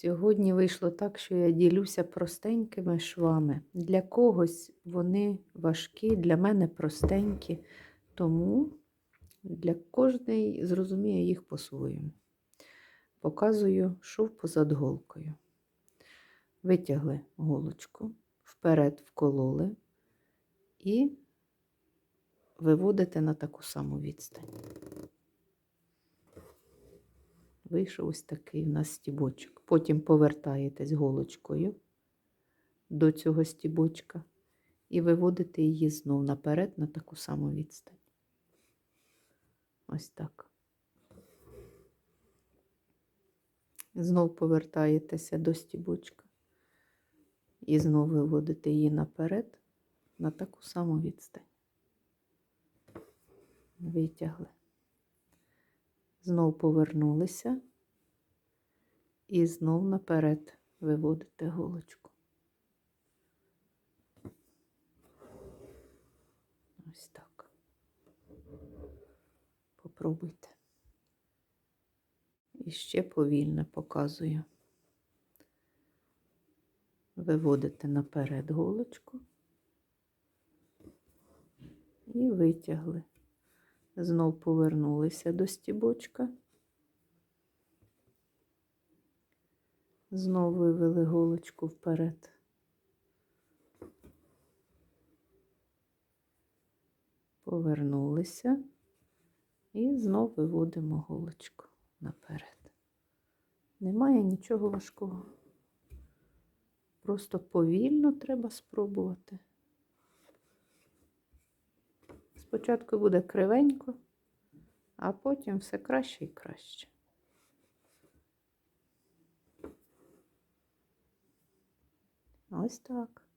Сьогодні вийшло так, що я ділюся простенькими швами. Для когось вони важкі, для мене простенькі, тому для кожної зрозуміє їх по-своєму. Показую шов позад голкою. Витягли голочку, вперед вкололи і виводите на таку саму відстань. Вийшов ось такий у нас стібочок. Потім повертаєтесь голочкою до цього стібочка і виводите її знов наперед на таку саму відстань. Ось так. Знов повертаєтеся до стібочка і знов виводите її наперед на таку саму відстань. Витягли. Знов повернулися і знов наперед виводите голочку. Ось так. Попробуйте. І ще повільно показую. Виводите наперед голочку і витягли. Знов повернулися до стібочка. Знов вивели голочку вперед. Повернулися і знов виводимо голочку наперед. Немає нічого важкого. Просто повільно треба спробувати. Спочатку буде кривенько, а потім все краще і краще. Ось так.